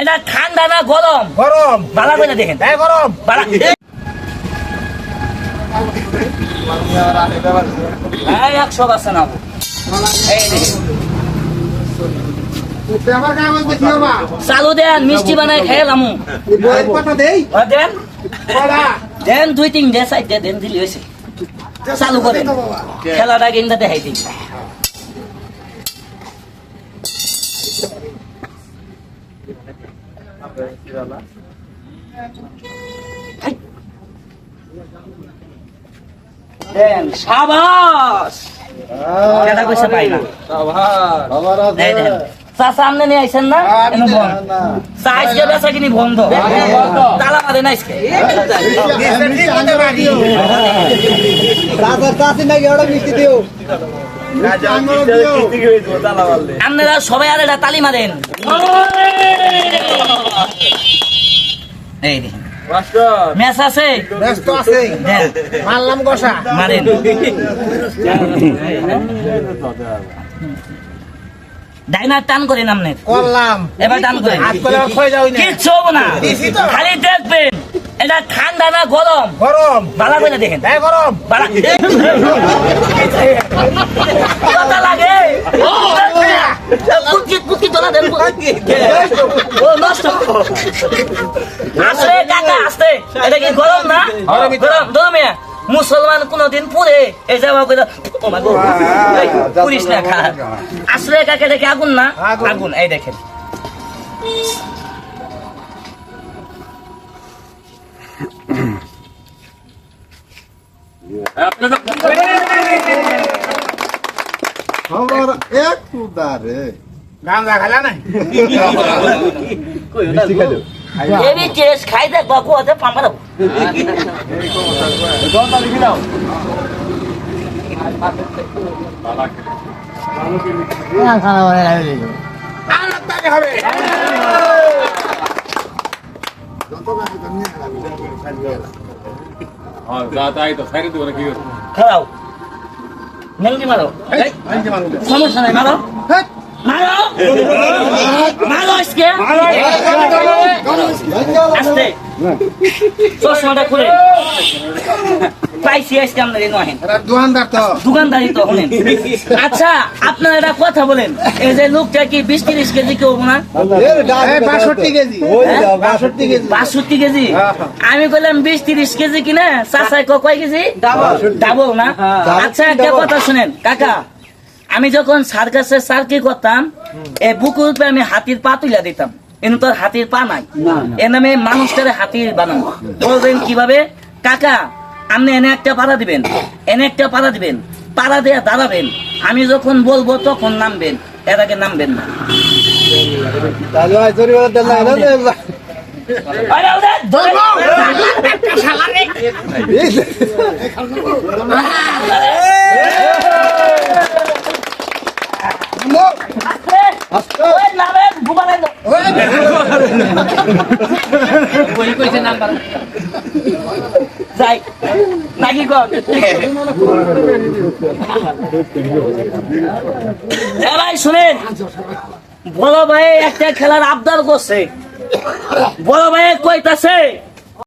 এটা ঠান্ডা না গরম? গরম। বালা করে দেখেন। হ্যাঁ গরম। বালা। এই একশো আছে না। এই চালু দেন মিষ্টি বানাই খেলাম বই দেন। দেন দুই তিন চার ডে দেন দিলি হয়েছে। চালু করেন। খেলাটা কিন্তু দেখাই দিই দেন সাবাস! কেটা কইছে পাই না। এই দেন চা সামনে নিয়ে আইছেন না চা আজকে বেচা কিনি বন্ধ তালা মারে না আজকে আপনারা সবাই আর এটা তালি মারেন এই দেখেন ম্যাচ আছে ব্যস্ত আছে দেন মারলাম কষা মারেন ডাইনার টান করেন আপনার করলাম। এবার টান হাত করে কিচ্ছু হব না। খালি দেখবেন এটা ঠান্ডা না গরম? গরম। বালা করে দেখেন। হ্যাঁ গরম। বালা। লাগে। কাকা আসতে এটা কি গরম না? গরম গরমে মুসলমান কোনদিন পুরে। এই যাওয়া করে পুরিস না খা আসলে কাকে দেখে? আগুন না? আগুন। এই দেখেন। খবর এক উদারে। গান দেখালা নাই? এমনি টেস্ট খাই দেখ বাবু আছে পাম্পা দেবো। আনাত্তাকে হবে খাও। নেংটি মারো। সমস্যা নাই মারো। মারো। মারো আজকে। আস্তে। চশমাটা খুলে। পাইছি আজকে আপনার এই নহেন। দোকানদার তো দোকানদারি তো হলেন। আচ্ছা আপনারা একটা কথা বলেন। এই যে লোকটা কি বিশ তিরিশ কেজি কেউ না এই বাষট্টি কেজি। বাষট্টি কেজি? আমি বললাম বিশ তিরিশ কেজি কিনা ক- কয় কেজি? ডাবল না? আচ্ছা একটা কথা শুনেন। কাকা আমি যখন সার্কাসে সার্কি করতাম এই বুকুর উপরে আমি হাতির পা তুলে দিতাম কিন্তু তোর হাতির পা নাই এর নামে মানুষটারে হাতির বানানো বলবেন কীভাবে কাকা আপনি এনে একটা পাড়া দিবেন এনে একটা পাড়া দিবেন পাড়া দিয়ে দাঁড়াবেন আমি যখন বলব তখন নামবেন এর আগে নামবেন না যাই নাকি ভাই শুনেন। বড় ভাই একটা খেলার আবদার করছে। বড় ভাই কইতাছে